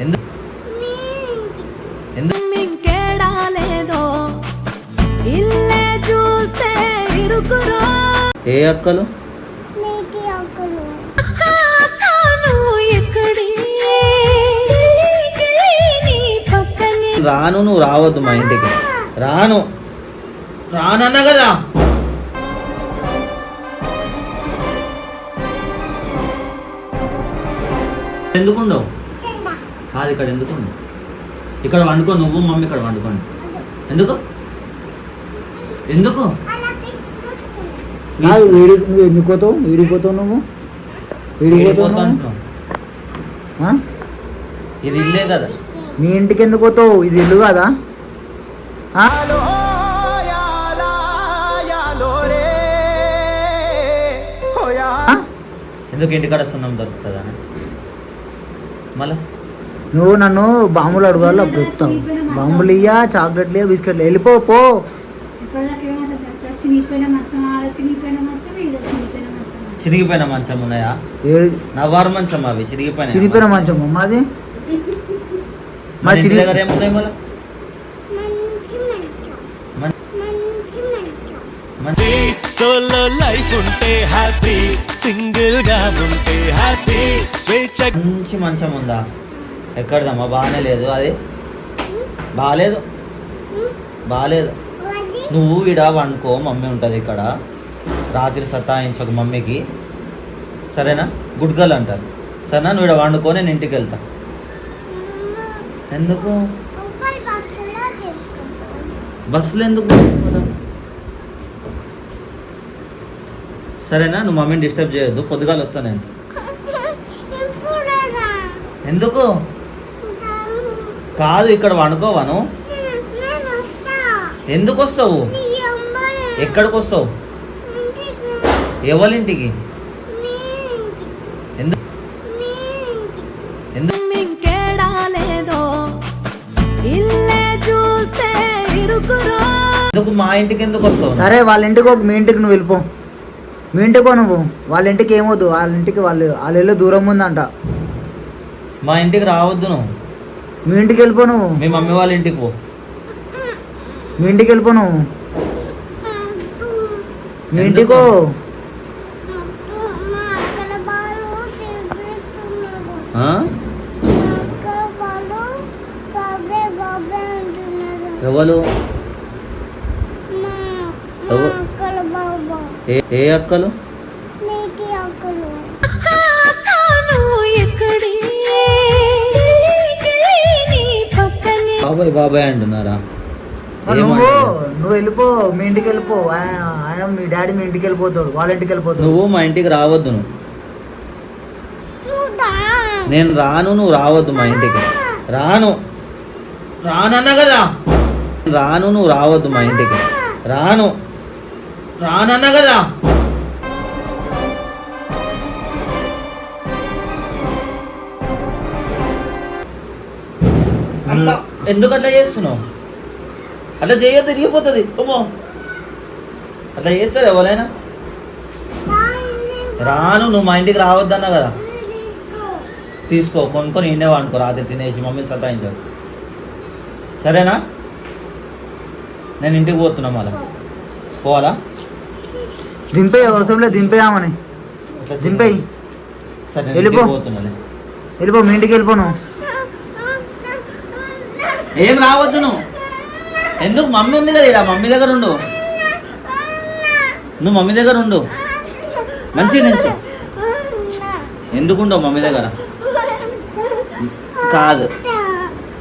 ఎందుకు ఏ అక్కలు? రాను నువ్వు రావద్దు మా ఇంటికి. రాను. రానన్నా కదా. ఎందుకుండవు? కాదు ఇక్కడ ఎందుకుండు ఇక్కడ వండుకో నువ్వు మమ్మీ ఇక్కడ వండుకోండి ఎందుకు? ఎందుకు? కాదు వీడి నువ్వు ఎందుకు పోతావు? వీడికి పోతావు నువ్వు? వీడికి పోతావు వెళ్ళిపోతా నువ్వు? అంటున్నావు. ఆ? ఇది ఇల్లే కదా. మీ ఇంటికి ఎందుకు పోతావు? ఇది ఇల్లు కదా? ఎందుకు ఇంటికాడ సున్నం దొరుకుతుందా మళ్ళా? నువ్వు నన్ను బాంబులు అడగాలి అప్పుడు ఇస్తావు బాంబులు ఇయ్యా చాక్లెట్లు ఇయ్యా బిస్కెట్లు వెళ్ళిపో పో. ఇప్పటిదాకా ఏమంటుంది తెలుసా చినిగిపోయిన మంచం ఆడ చినిగిపోయిన మంచం ఈడ చినిగిపోయిన మంచం చిరిగిపోయిన మంచం ఉన్నాయా? ఏడు నవ్వారు మంచం అవి చిరిగిపోయిన చిరిగిపోయిన మంచం మాది? మా మా చిరి దగ్గర ఏమున్నాయి మళ్ళీ? సోలో లైఫ్ ఉంటే హ్యాపీ సింగిల్గా ఉంటే హ్యాపీ స్వేచ్ఛ మంచి మంచం ఉందా? ఎక్కడదమ్మా? బాగానే లేదు. అది? బాగాలేదు బాగాలేదు నువ్వు ఈడ వండుకో మమ్మీ ఉంటుంది ఇక్కడ. రాత్రి సతాయించకు మమ్మీకి. సరేనా? గుడ్ గర్ల్ అంటారు. సరేనా? నువ్వు ఈడ వండుకో నేను ఇంటికి వెళ్తా. ఎందుకు? బస్సులో ఎందుకు సరేనా? నువ్వు మమ్మీని డిస్టర్బ్ చేయొద్దు. పొద్దుగాలు వస్తా నేను ఎందుకు? కాదు ఇక్కడ వండుకోవాను. ఎందుకు వస్తావు ఎక్కడికి వస్తావు ఇంటికి ఎవరింటికి మీ ఇంటికి ఎందుకు మీ ఇంటికి ఎందుకు మా ఇంటికి వస్తావు సరే వాళ్ళ ఇంటికి ఒక మీ ఇంటికి నువ్వు వెళ్ళిపో. మీ ఇంటికి నువ్వు. వాళ్ళ ఇంటికి ఏమొద్దు. వాళ్ళ ఇంటికి వాళ్ళు వాళ్ళ ఇల్లు దూరం ఉందంట. మా ఇంటికి రావద్దు నువ్వు. మీ ఇంటికి వెళ్ళిపో నువ్వు. మీ మమ్మీ వాళ్ళ ఇంటికి పో. మీ ఇంటికి వెళ్ళిపో నువ్వు. మీ ఇంటికో మా అక్కడ బాలు బాబాయ్ బాబాయ్ అంటున్నారా? నువ్వు? నువ్వు వెళ్ళిపో మీ ఇంటికి వెళ్ళిపో ఆయన మీ డాడీ మీ ఇంటికి వెళ్ళిపోతాడు వాళ్ళ ఇంటికి వెళ్ళిపోతాడు నువ్వు మా ఇంటికి రావద్దు నువ్వు. నేను రాను నువ్వు రావద్దు మా ఇంటికి. రాను. రానన్నా కదా? రాను నువ్వు రావద్దు మా ఇంటికి. రాను. రానన్నా కదా? అట్లా ఎందుకు అట్లా చేస్తున్నావు? అట్లా చేయొద్దు తిరిగిపోతుంది. అమ్మో అట్లా చేస్తారు ఎవరైనా? రాను నువ్వు మా ఇంటికి రావద్దన్నా కదా. తీసుకో కొనుక్కొని ఇండే వాడుకో రాత్రి తినేసి మమ్మీని సతాయించదు సరేనా? నేను ఇంటికి పోతున్నా మళ్ళా. పోవాలా? దింపే అవసరం లేదు దింపేయామని దింపేయి సరే నేను. వెళ్ళిపో. మీ ఇంటికి వెళ్ళిపో నువ్వు. ఏం రావద్దు నువ్వు. ఎందుకు మమ్మీ ఉంది కదా ఇక్కడ మమ్మీ దగ్గర ఉండు. నువ్వు మమ్మీ దగ్గర ఉండు. మంచి నుంచి ఎందుకు ఉండవు మమ్మీ దగ్గర? కాదు.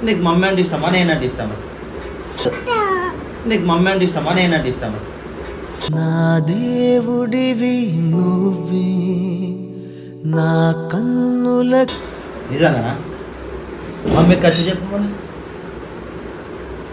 నీకు మమ్మీ అంటే ఇష్టమా నేనంటే ఇష్టమా? నీకు మమ్మీ అంటే ఇష్టమా నేనంటే ఇష్టమా? నా దేవుడివి నువ్వే. నా కన్నుల నిజంగానా? మమ్మీ ఖర్చు చెప్పు మరి. వచ్చి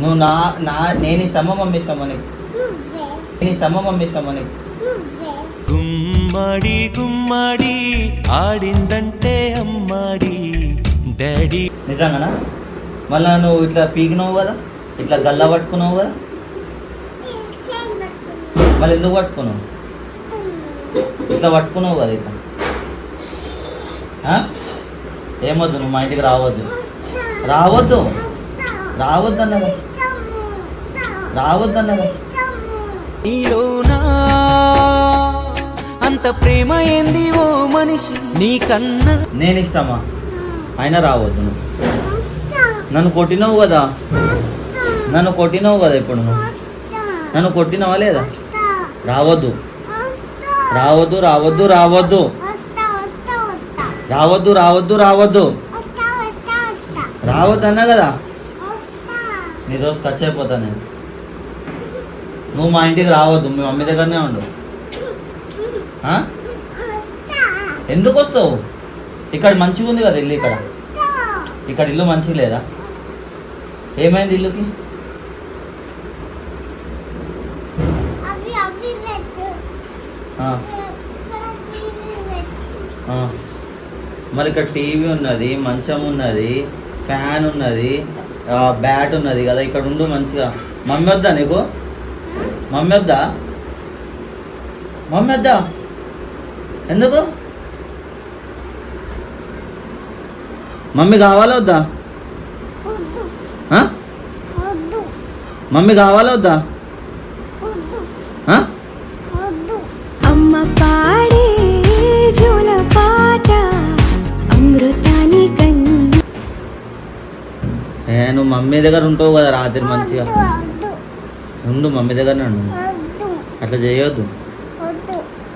నువ్వు నా నా నేను ఇష్టమా మమ్మీ ఇష్టమా నీకు నేను ఇష్టమా మమ్మీ ఇష్టమా నీకు గుమ్మడి గుమ్మడి ఆడిందంటే అమ్మాడి డాడీ. నిజంగానా? మళ్ళా నువ్వు ఇట్లా పీకినావు కదా? ఇట్లా గల్లా పట్టుకున్నావు కదా? మళ్ళీ ఎందుకు పట్టుకున్నావు? ఇట్లా పట్టుకున్నావు కదా ఇట్లా? ఏమొద్దు నువ్వు మా ఇంటికి రావద్దు. రావద్దు? రావద్దు అన్నగా రావద్దు అన్నగా నీలోనా? అంత ప్రేమ ఏంది ఓ మనిషి? నీకన్నా? నేను ఇష్టమా అయినా రావద్దు నన్ను కొట్టినావు కదా? నన్ను కొట్టినావు కదా ఇప్పుడు నువ్వు? నన్ను కొట్టినావా లేదా? రావద్దు. రావద్దు రావద్దు రావద్దు. రావద్దు రావద్దు రావద్దు. రావద్దు అన్నా కదా? నీ రోజు ఖర్చు అయిపోతా నేను. నువ్వు మా ఇంటికి రావద్దు మీ మమ్మీ దగ్గరనే ఉండు. ఎందుకు వస్తావు? ఇక్కడ మంచిగా ఉంది కదా ఇల్లు ఇక్కడ. ఇక్కడ ఇల్లు మంచిగా లేదా? ఏమైంది ఇల్లుకి? మరి ఇక్కడ టీవీ ఉన్నది మంచం ఉన్నది ఫ్యాన్ ఉన్నది బ్యాట్ ఉన్నది కదా ఇక్కడ ఉండు మంచిగా. మమ్మీ వద్దా నీకు మమ్మీ వద్దా మమ్మీ వద్దా? ఎందుకు మమ్మీ కావాలా వద్దా. మమ్మీ కావాలా వద్దు? నువ్వు మమ్మీ దగ్గర ఉంటావు కదా రాత్రి మంచిగా. ఉండు మమ్మీ దగ్గరనే ఉండు. అట్లా చేయొద్దు.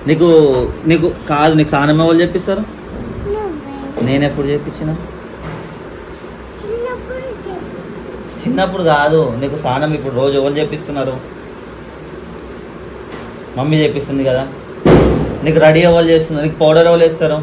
నీకు నీకు కాదు నీకు స్నానం ఎవరు చెప్పిస్తారు నేను ఎప్పుడు చేపించిన? చిన్నప్పుడు చెప్పు చిన్నప్పుడు కాదు నీకు స్నానం ఇప్పుడు రోజు ఎవరు చేపిస్తున్నారు? మమ్మీ చేపిస్తుంది కదా. నీకు రెడీ ఎవరు చేస్తున్నారు? నీకు పౌడర్ ఎవరు వేస్తారు?